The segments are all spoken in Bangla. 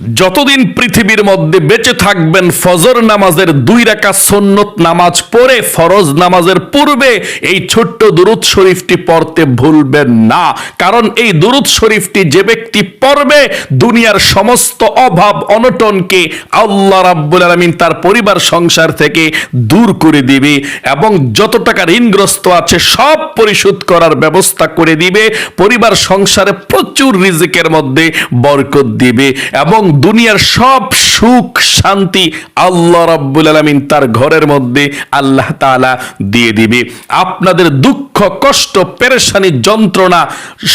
যতদিন পৃথিবীর মধ্যে বেঁচে থাকবেন, ফজর নামাজের দুই রাকাত সন্নত নামাজ পড়ে, ফরজ নামাজের পূর্বে এই ছোট্ট দুরুদ শরীফটি পড়তে ভুলবেন না। কারণ এই দুরুদ শরীফটি যে ব্যক্তি পড়বে, দুনিয়ার সমস্ত অভাব অনটনকে আল্লাহ রাব্বুল আলামিন তার পরিবার সংসার থেকে দূর করে দিবে এবং যত টাকা ঋণগ্রস্ত আছে সব পরিশোধ করার ব্যবস্থা করে দিবে, পরিবার সংসারে প্রচুর রিজিকের মধ্যে বরকত দিবে এবং দুনিয়ার সব সুখ, শান্তি আল্লাহ রাব্বুল আলামিন তার ঘরের মধ্যে আল্লাহ তাআলা দিয়ে দিবে। আপনাদের দুঃখ, কষ্ট, পেরেশানি, যন্ত্রণা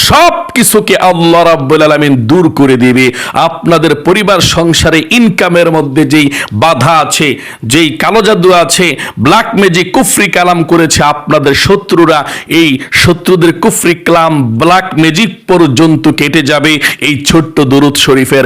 সব কিছুকে আল্লাহ রাব্বুল আলামিন দূর করে দিবে। আপনাদের পরিবার, সংসারে ইনকামের মধ্যে যেই বাধা আছে, যেই কালো জাদু আছে ব্ল্যাক ম্যাজিক কুফরি কালাম করেছে আপনাদের শত্রুরা, এই শত্রুদের কুফরি কালাম ব্ল্যাক ম্যাজিক পর্যন্ত কেটে যাবে এই ছোট্ট দুরুদ শরীফের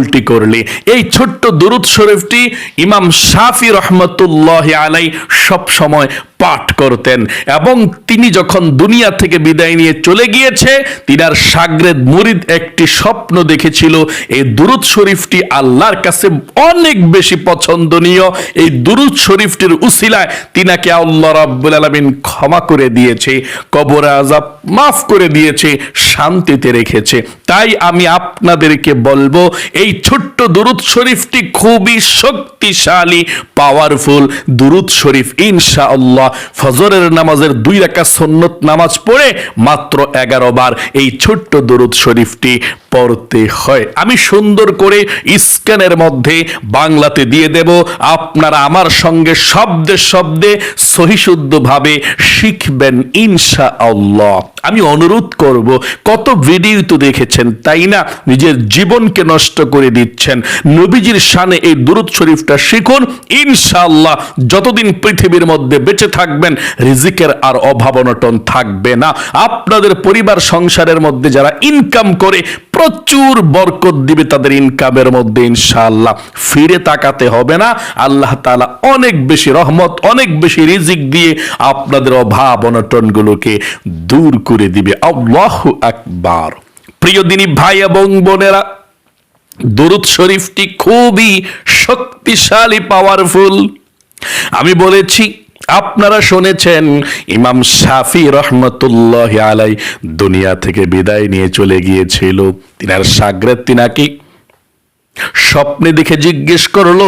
আমলটি করলে। এই ছোট্ট দুরুদ শরীফটি ইমাম শাফি রহমতুল্লাহ আলাই সব সময় পাঠ করতেন। এবং তিনি যখন দুনিয়া থেকে বিদায় নিয়ে চলে গিয়েছে, তিনার সাগরেদ মুরিদ একটি স্বপ্ন দেখেছিল, এই দুরুদ শরীফটি আল্লাহর কাছে অনেক বেশি পছন্দনীয়। এই দুরুদ শরীফটির উসিলায় তিনাকে আল্লাহ রাব্বুল আলামিন ক্ষমা করে দিয়েছে, কবর আজাব মাফ করে দিয়েছে, শান্তিতে রেখেছে। তাই আমি আপনাদেরকে বলব, এই ছোট্ট দুরুদ শরীফটি খুবই শক্তিশালী পাওয়ারফুল দুরুদ শরীফ। ইনশাআল্লাহ ফজরের নামাজের দুই রাকাত সন্ন্যত নামাজ পড়ে মাত্র এগারো বার এই ছোট্ট দরুদ শরীফটি পড়তে হয়। আমি সুন্দর করে স্ক্যানের মধ্যে বাংলাতে দিয়ে দেব। আপনারা আমার সঙ্গে শব্দে শব্দে সহিশুদ্ধভাবে শিখবেন ইনশা আল্লাহ আমি অনুরোধ করব, কত ভিডিও তো দেখেছেন, তাই না? নিজের জীবনকে নষ্ট করে দিচ্ছেন। নবীজির শানে এই দুরুদ শরীফটা শিখুন ইনশাল্লাহ যতদিন পৃথিবীর মধ্যে বেঁচে থাকবেন, রিজিকের আর অভাব অনটন থাকবে না। আপনাদের পরিবার, সংসারের মধ্যে যারা ইনকাম করে প্রচুর বরকত দিবে তাদের ইনকামের মধ্যে, ইনশাআল্লাহ। ফিরে তাকাতে হবে না। আল্লাহ তাআলা অনেক বেশি রহমত, অনেক বেশি রিজিক দিয়ে আপনাদের অভাব অনটনগুলোকে দূর করে দিবে। আল্লাহু আকবার। প্রিয় দিনী ভাই এবং বোনেরা, দুরুদ শরীফটি খুবই শক্তিশালী পাওয়ারফুল আমি বলেছি আপনারা শুনেছেন, ইমাম শাফি রহমতুল্লাহ আলাই দুনিয়া থেকে বিদায় নিয়ে চলে গিয়েছিল। তিনার সাগরের তিনাকি স্বপ্নে দেখে জিজ্ঞেস করল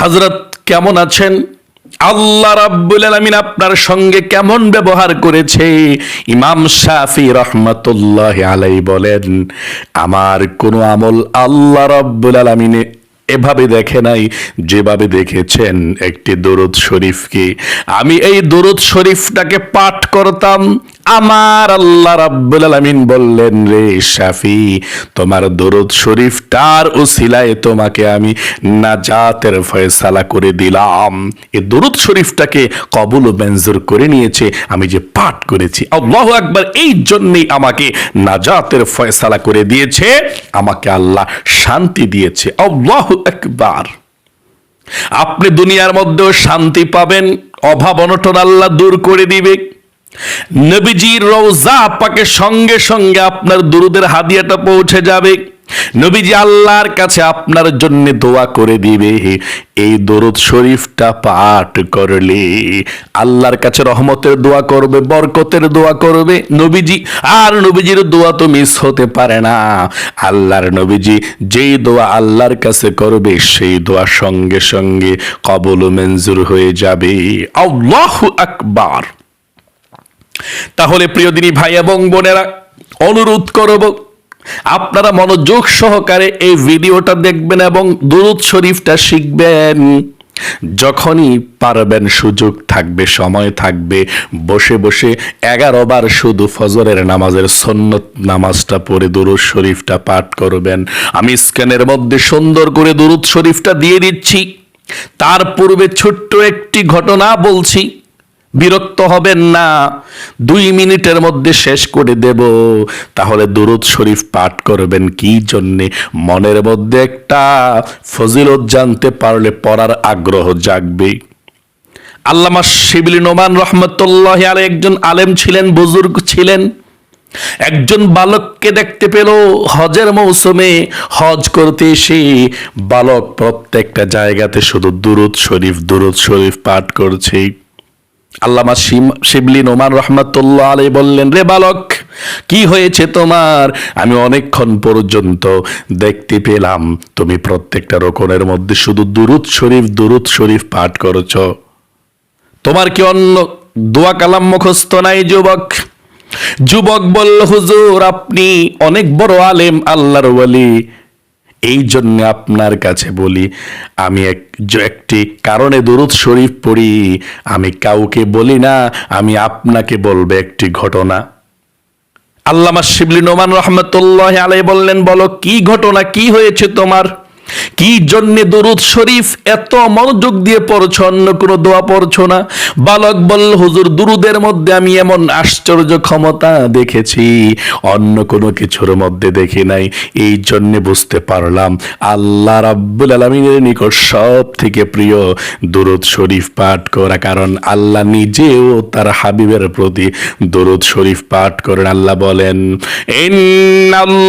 হজরত কেমন আছেন? আল্লাহ রাব্বুল আলামিন আপনার সঙ্গে কেমন ব্যবহার করেছে? ইমাম শাফি রহমতুল্লাহ আলাই বলেন, আমার কোনো আমল আল্লাহ রাব্বুল আলামিনে এভাবে দেখে নাই যেভাবে দেখেছেন একটি দরুদ শরীফকে আমি এই দরুদ শরীফটাকে পাঠ করতাম আমার আল্লাহ রাব্বুল আলামিন বললেন, রে শাফি, তোমার দরুদ শরীফটার উসিলায় তোমাকে আমি নাজাতের ফয়সালা করে দিলাম। এই দরুদ শরীফটাকে কবুল ও মঞ্জুর করে নিয়েছে, আমি যে পাঠ করেছি। আল্লাহু আকবার, এই জন্যই আমাকে নাজাতের ফয়সালা করে দিয়েছে। আমাকে আল্লাহ শান্তি দিয়েছে। আল্লাহু আকবার। আপনি দুনিয়ার মধ্যেও শান্তি পাবেন, অভাব অনটন আল্লাহ দূর করে দিবে। নবীজির রওজা পাকে সঙ্গে সঙ্গে আপনার দুরুদের হাদিয়াটা পৌঁছে যাবে। নবীজি আল্লাহর কাছে আপনার জন্য দোয়া করে দিবে। এই দরুদ শরীফটা পাঠ করলে আল্লাহর কাছে রহমতের দোয়া করবে, বরকতের দোয়া করবে নবীজি। আর নবীজির দোয়া তো মিস হতে পারে না। আল্লাহর নবীজি যেই দোয়া আল্লাহর কাছে করবে, সেই দোয়া সঙ্গে সঙ্গে কবল মঞ্জুর হয়ে যাবে। আল্লাহু আকবার। তাহলে প্রিয় দিনী ভাই এবং বোনেরা, অনুরোধ করব, আপনারা মনোযোগ সহকারে এই ভিডিওটা দেখবেন এবং দুরুদ শরীফটা শিখবেন। যখনই পারবেন সুযোগ থাকবে, সময় থাকবে, বসে বসে এগারো বার শুধু ফজরের নামাজের সন্নত নামাজটা পড়ে দুরুদ শরীফটা পাঠ করবেন। আমি স্ক্যানের মধ্যে সুন্দর করে দুরুদ শরীফটা দিয়ে দিচ্ছি। তার পূর্বে ছোট্ট একটি ঘটনা বলছি। বিরক্ত হবেন না। দুই মিনিটের মধ্যে শেষ করে দেব। তাহলে দুরুদ শরীফ পাঠ করবেন কি জন্যে? মনের মধ্যে একটা ফজিলত জানতে পারলে পড়ার আগ্রহ জাগবে। আল্লামা শিবলি নোমান রহমতুল্লাহ আলে একজন আলেম ছিলেন, বুজুর্গ ছিলেন। একজন বালককে দেখতে পেল হজের মৌসুমে। হজ করতে এসে বালক প্রত্যেকটা জায়গাতে শুধু দুরুদ শরীফ দুরুদ শরীফ পাঠ করছে। আল্লামা শিবলি নোমান রহমাতুল্লাহ আলাই বললেন, রে বালক, কি হয়েছে তোমার? আমি অনেকক্ষণ পর্যন্ত দেখতে পেলাম তুমি প্রত্যেকটা রোকনের মধ্যে শুধু দুরুদ শরীফ দুরুদ শরীফ পাঠ করছ। তোমার কি অন্য দোয়া কালাম মুখস্থ নাই, যুবক? যুবক বলল, হুজুর, আপনি অনেক বড় আলেম, আল্লাহর ওয়ালি। এই জন্য আপনার কাছে বলি, আমি এক একটি কারণে দুরুদ শরীফ পড়ি, আমি কাউকে বলি না, আমি আপনাকে বলবে একটি ঘটনা। আল্লামা শিবলি নোমান রহমতুল্লাহ আলাই বললেন, বলো কি ঘটনা, কি হয়েছে তোমার? কি জন্যে দরুদ শরীফ? এত মনোযোগ দিয়ে পড়ছ, অন্য কোনো দোয়া পড়ছো না? বালক বলল, হুজুর, দুরুদের মধ্যে আমি এমন আশ্চর্য ক্ষমতা দেখেছি, অন্য কোনো কিছুর মধ্যে দেখি নাই। এই জন্যে বুঝতে পারলাম, আল্লাহ রাব্বুল আলমিনের নিকট সব থেকে প্রিয় দুরুদ শরীফ পাঠ করা। কারণ আল্লাহ নিজেও তার হাবিবের প্রতি দরুদ শরীফ পাঠ করেন। আল্লাহ বলেন, ইন্নাল্লাহা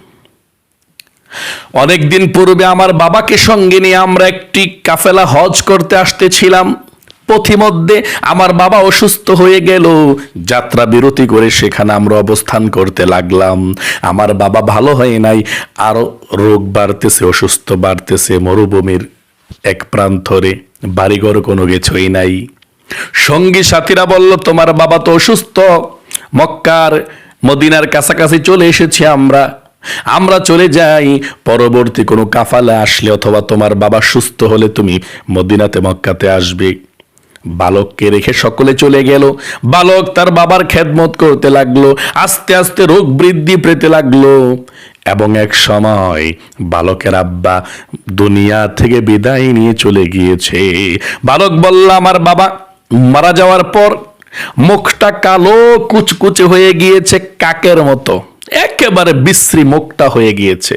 অনেকদিন পূর্বে আমার বাবাকে সঙ্গে নিয়ে আমরা একটি কাফেলা হজ করতে আসতেছিলাম। পথিমধ্যে আমার বাবা অসুস্থ হয়ে গেল। যাত্রা বিরতি করে সেখানে আমরা অবস্থান করতে লাগলাম। আমার বাবা ভালো হয় নাই, আরও রোগ বাড়তেছে, অসুস্থ বাড়তেছে, মরুভূমির এক প্রান্তরে বাড়িঘর কোনো কিছুই নাই। সঙ্গী সাথীরা বলল, তোমার বাবা তো অসুস্থ। মক্কার মদিনার কাছাকাছি চলে এসেছি আমরা। আমরা চলে যাই, পরবর্তী কোনো কাফালে আসলে অথবা তোমার বাবা সুস্থ হলে তুমি মদিনাতে, মক্কাতে আসবে। বালককে রেখে সকলে চলে গেল। বালক তার বাবার খেদমত করতে লাগল, আস্তে আস্তে রোগ বৃদ্ধি পেতে লাগল এবং এক সময় বালকের আব্বা দুনিয়া থেকে বিদায় নিয়ে চলে গিয়েছে। বালক বলল, আমার বাবা মারা যাওয়ার পর মুখটা কালো কুচকুচে হয়ে গিয়েছে কাকের মতো। একেবারে বিশ্রী মুখটা হয়ে গিয়েছে।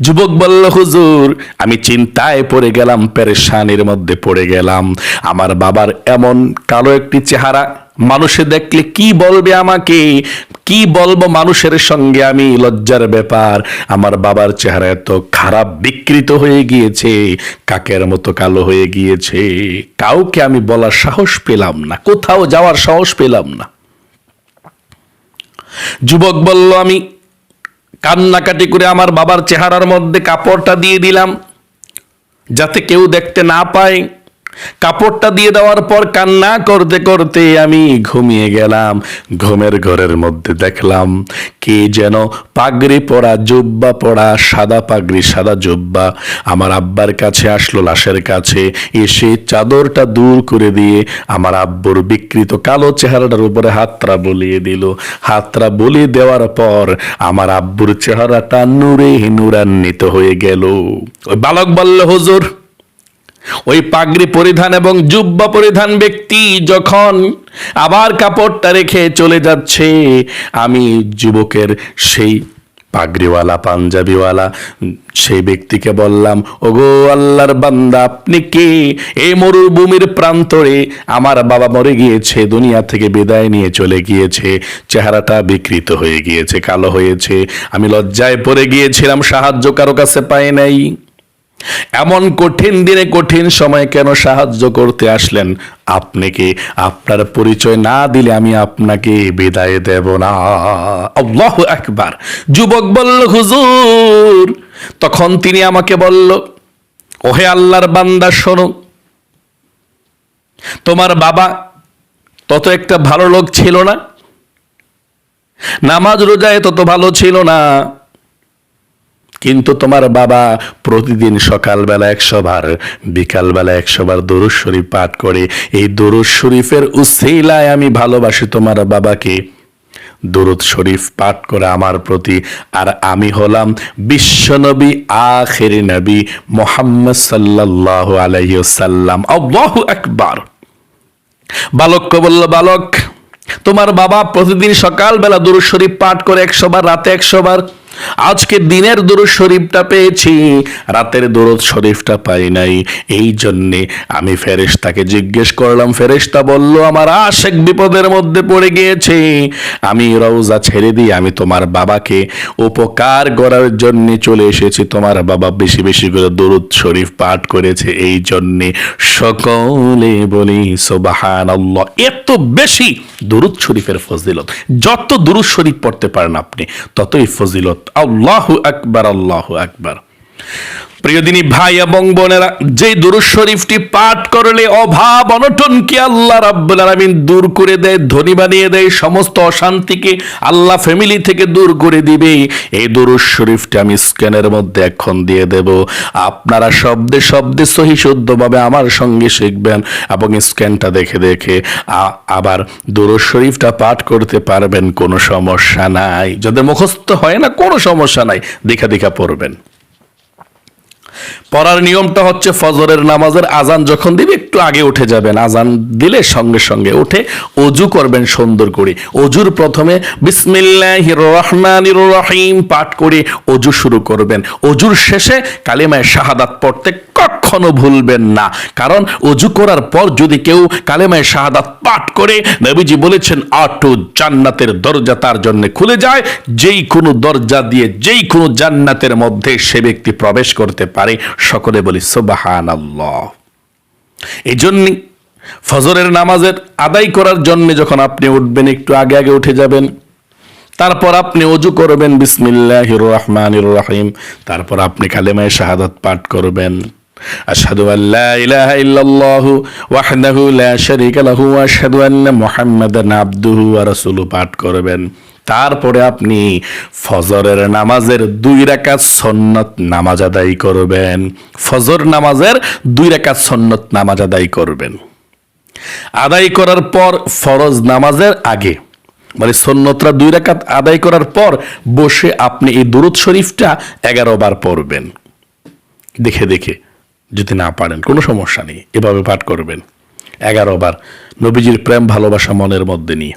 যুবক বলল, হুজুর, আমি চিন্তায় পড়ে গেলাম, পেরেশানির মধ্যে পড়ে গেলাম। আমার বাবার এমন কালো একটি চেহারা, মানুষে দেখলে কি বলবে আমাকে? কি বলব মানুষের সঙ্গে আমি? লজ্জার ব্যাপার, আমার বাবার চেহারা এত খারাপ বিকৃত হয়ে গিয়েছে, কাকের মতো কালো হয়ে গিয়েছে। কাউকে আমি বলার সাহস পেলাম না, কোথাও যাওয়ার সাহস পেলাম না। যুবক বলল, আমি কান্নাকাটি করে আমার বাবার চেহারার মধ্যে কাপড়টা দিয়ে দিলাম, যাতে কেউ দেখতে না পায়। কাপড়টা দিয়ে দেওয়ার পর কান্না করতে করতে আমি ঘুমিয়ে গেলাম। ঘুমের ঘরের মধ্যে দেখলাম, কে যেন পাগড়ি পরা জুব্বা পরা সাদা পাগড়ি, সাদা জুব্বা। আমার আব্বার কাছে আসলো লাশের কাছে, এসে চাদরটা দূর করে দিয়ে আমার আব্বুর বিকৃত কালো চেহারাটার উপরে হাতরা বলিয়ে দিল। হাতরা বলিয়ে দেওয়ার পর আমার আব্বুর চেহারাটা নূরে নূরান্বিত হয়ে গেল। বালক বলল, হুজুর ওই পাগড়ি পরিধান এবং জুব্বা পরিধান ব্যক্তি যখন আবার কাপড়টা রেখে চলে যাচ্ছে, আমি যুবকের সেই পাগড়িওয়ালা, পাঞ্জাবিওয়ালা, সেই ব্যক্তিকে বললাম, ওগো আল্লাহর বান্দা, আপনি কে? এই মরুভূমির প্রান্তরে আমার বাবা মরে গিয়েছে, দুনিয়া থেকে বিদায় নিয়ে চলে গিয়েছে, চেহারাটা বিকৃত হয়ে গিয়েছে, কালো হয়েছে, আমি লজ্জায় পড়ে গিয়েছিলাম, সাহায্য কারও কাছে পাই নাই। এমন কঠিন দিনে কঠিন সময় কেন সাহায্য করতে আসলেন? আপনাকে আপনার পরিচয় না দিলে আমি আপনাকে বিদায় দেব না? আল্লাহ একবার যুবক বলল, হুজুর। তখন তিনি আমাকে বলল, ওহে আল্লাহর বান্দা, শোনো। তোমার বাবা তত একটা ভালো লোক ছিল না। নামাজ রোজায় তত ভালো ছিল না। কিন্তু তোমার বাবা প্রতিদিন সকালবেলা একশো বার বিকালবেলা একশো বার দরুদ শরীফ পাঠ করে, এই দরুদ শরীফের উসিলায় আমি ভালোবাসি তোমার বাবাকে। দুরুদ শরীফ পাঠ করে আমার প্রতি, আর আমি হলাম বিশ্বনবী, আখের নবী মোহাম্মদ সাল্লাহ আলাইসাল্লাম আল্লাহু আকবার। বালককে বলল বালক, তোমার বাবা প্রতিদিন সকালবেলা দুরুদ শরীফ পাঠ করে একশো বার রাতে একশো বার আজকে দিনের দুরুদ শরীফটা পেয়েছি, রাতের দুরুদ শরীফটা পাই নাই। এই জন্যে আমি ফেরেশতাকে জিজ্ঞেস করলাম, ফেরেশতা বলল, আমার আশেক বিপদের মধ্যে পড়ে গিয়েছে। আমি রওজা ছেড়ে দিয়ে আমি তোমার বাবাকে উপকার করার জন্য চলে এসেছি। তোমার বাবা বেশি বেশি করে দুরুদ শরীফ পাঠ করেছে। এই জন্যে সকলে বলি সোবাহান এত বেশি দুরুদ শরীফের ফজিলত। যত দুরুদ শরীফ পড়তে পারেন আপনি, ততই ফজিলত আল্লাহ আকবার আল্লাহ আকবার প্রিয়দিনী ভাই এবং বোনেরা যে দুরুদ শরীফটি পাঠ করলে অভাব, অনটনকে আল্লাহ রাব্বুল আলামিন দূর করে দেয় ধনী বানিয়ে দেয়, সমস্ত অশান্তিকে আল্লাহ ফ্যামিলি থেকে দূর করে দিবে। এই দুরুদ শরীফটি আমি স্ক্যানের মধ্যে এখন দিয়ে দেব। আপনারা শব্দে শব্দে সহি শুদ্ধভাবে আমার সঙ্গে শিখবেন এবং স্ক্যানটা দেখে দেখে আবার দুরুদ শরীফটা পাঠ করতে পারবেন, কোনো সমস্যা নাই। যাদের মুখস্থ হয় না, কোনো সমস্যা নাই। দেখা দেখা পড়বেন। পড়ার নিয়মটা হচ্ছে ফজরের নামাজের আজান যখন দিবে একটু আগে উঠে যাবেন, আজান দিলে সঙ্গে সঙ্গে উঠে অজু করবেন সুন্দর করে। অজুর প্রথমে বিসমিল্লাহ রহমানির রহিম পাঠ করে অজু শুরু করবেন। অজুর শেষে কালিমায় শাহাদাত পড়তে কখনো ভুলবেন না। কারণ অজু করার পর যদি কেউ কালেমায় শাহাদাত পাঠ করে, নবীজি বলেছেন, আটো জান্নাতের দরজা তার জন্য খুলে যায়। যেই কোনো দরজা দিয়ে যেই কোনো জান্নাতের মধ্যে সে ব্যক্তি প্রবেশ করতে পারে। সকলে বলি সোবাহান এই জন্য ফজরের নামাজের আদায় করার জন্য যখন আপনি উঠবেন, একটু আগে আগে উঠে যাবেন, তারপর আপনি অজু করবেন বিসমিল্লাহ রহমান রহিম, তারপর আপনি কালেমায় শাহাদাত পাঠ করবেন। আশহাদু আল্লা ইলাহা ইল্লাল্লাহু ওয়াহদাহু লা শারীকা লাহু ওয়া আবদুহু পাঠ করবেন। তারপরে আপনি ফজরের নামাজের দুই রাকাত সন্নত নামাজ আদায় করবেন। ফজর নামাজের দুই রাকাত সন্নত নামাজ আদায় করবেন। আদায় করার পর ফরজ নামাজের আগে মানে সন্ন্যতরা দুই রাকাত আদায় করার পর বসে আপনি এই দুরুদ শরীফটা এগারো বার পড়বেন। দেখে দেখে, যদি না পারেন, কোনো সমস্যা নেই, এভাবে পাঠ করবেন। এগারো বার, নবীজির প্রেম, ভালোবাসা মনের মধ্যে নিয়ে।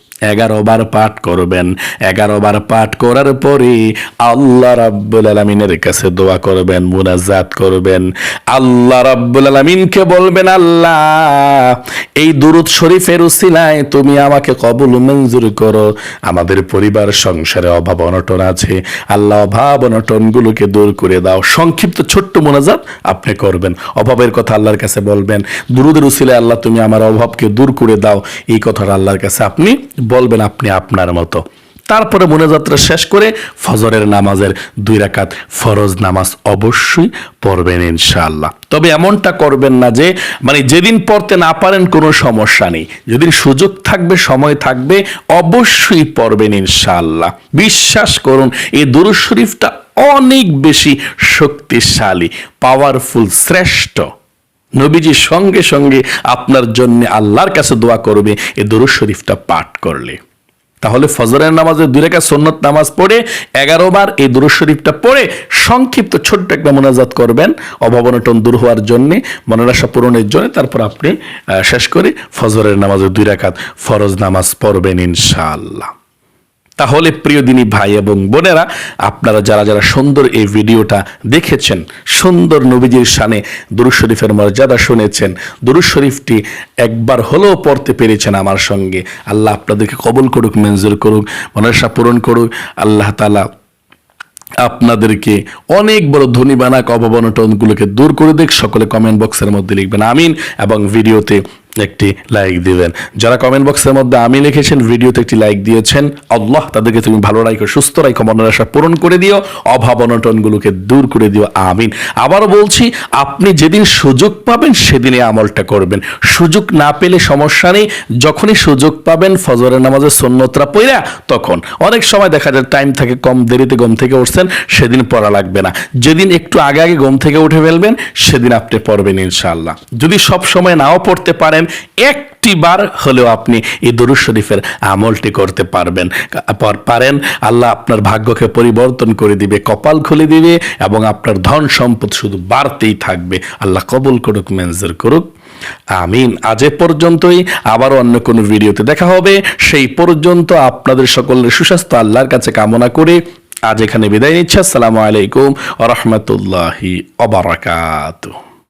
এগারো বার পাঠ করবেন। এগারো বার পাঠ করার পরে আল্লাহ রাব্বুল আলমিনের কাছে দোয়া করবেন, মুনাজাত করবেন। আল্লাহ রাব্বুল আলমিনকে বলবেন, আল্লাহ, এই দুরুদ শরীফের উসিলায় তুমি আমাকে কবুল মঞ্জুর করো। আমাদের পরিবার, সংসারে অভাব অনটন আছে। আল্লাহ অভাব অনটনগুলোকে দূর করে দাও। সংক্ষিপ্ত ছোট্ট মোনাজাত আপনি করবেন। অভাবের কথা আল্লাহর কাছে বলবেন। দুরুদের উসিলায় আল্লাহ তুমি আমার অভাবকে দূর করে দাও। এই কথাটা আল্লাহর কাছে আপনি বলবেন আপনি আপনার মতো। তারপরে মনোযাত্রা শেষ করে ফজরের নামাজের দুই রাকাত ফরজ নামাজ অবশ্যই পড়বেন ইনশাআল্লাহ। তবে এমনটা করবেন না যে মানে যেদিন পড়তে না পারেন কোনো সমস্যা নেই। যেদিন সুযোগ থাকবে, সময় থাকবে, অবশ্যই পড়বেন ইনশাআল্লাহ। বিশ্বাস করুন, এই দুরুদ শরীফটা অনেক বেশি শক্তিশালী পাওয়ারফুল শ্রেষ্ঠ। নবীজি সঙ্গে সঙ্গে আপনার জন্য আল্লাহর কাছে দোয়া করবে এই দরুদ শরীফটা পাঠ করলে। তাহলে ফজরের নামাজে দুই রেখা সন্ন্যত নামাজ পড়ে, এগারো বার এই দুরুদ শরীফটা পড়ে সংক্ষিপ্ত ছোট্ট একটা মোনাজাত করবেন, অভাবনটন দূর হওয়ার জন্যে, মনোরাশা পূরণের জন্য, তারপর আপনি শেষ করে ফজরের নামাজে দুই রেখাত ফরজ নামাজ পড়বেন ইনশাআল্লাহ। তাহলে প্রিয় দিনী ভাই এবং বোনেরা, আপনারা যারা যারা সুন্দর এই ভিডিওটা দেখেছেন, সুন্দর নবীজির শানে দুরুজ শরীফের মর্যাদা শুনেছেন দুরুজ শরীফটি একবার হলেও পড়তে পেরেছেন আমার সঙ্গে। আল্লাহ আপনাদেরকে কবল করুক, মঞ্জুর করুক মনসা পূরণ করুক। আল্লাহ তালা আপনাদেরকে অনেক বড় ধনী বানাক অবনটনগুলোকে দূর করে দেখ সকলে কমেন্ট বক্সের মধ্যে লিখবেন, আমিন। এবং ভিডিওতে একটি লাইক দিবেন। যারা কমেন্ট বক্সের মধ্যে আমি লিখেছেন, ভিডিওতে একটি লাইক দিয়েছেন, আল্লাহ তাদেরকে তুমি ভালো রাখো সুস্থ রাখো মনের আশা পূরণ করে দিও, অভাব অনটনগুলোকে দূর করে দিও, আমিন। আবারও বলছি, আপনি যেদিন সুযোগ পাবেন সেদিনে আমলটা করবেন। সুযোগ না পেলে সমস্যা নেই, যখনই সুযোগ পাবেন, ফজরের নামাজের সন্ন্যতরা পইরা তখন। অনেক সময় দেখা যায় টাইম থাকে, কম দেরিতে ঘুম থেকে উঠছেন, সেদিন পড়া লাগবে না। যেদিন একটু আগে আগে ঘুম থেকে উঠে ফেলবেন, সেদিন আপনি পড়বেন ইনশাআল্লাহ। যদি সব সময় নাও পড়তে পারেন একটি বার হলেও আপনি এই দরুদ শরীফের আমলটি করতে পারবেন। পর- পারেন, আল্লাহ আপনার ভাগ্যকে পরিবর্তন করে দিবে, কপাল খুলে দিবে এবং আপনার ধন সম্পদ শুধু বাড়তেই থাকবে। আল্লাহ কবুল করুক, মেনজর করুক। আমিন। আজ পর্যন্তই। আবারও অন্য কোনো ভিডিওতে দেখা হবে। সেই পর্যন্ত আপনাদের সকলের সুস্বাস্থ্য, আল্লাহর কাছে কামনা করে আজ এখানে বিদায় নিচ্ছে। আসসালামু আলাইকুম রহমতুল্লাহি অবরাকাতুহ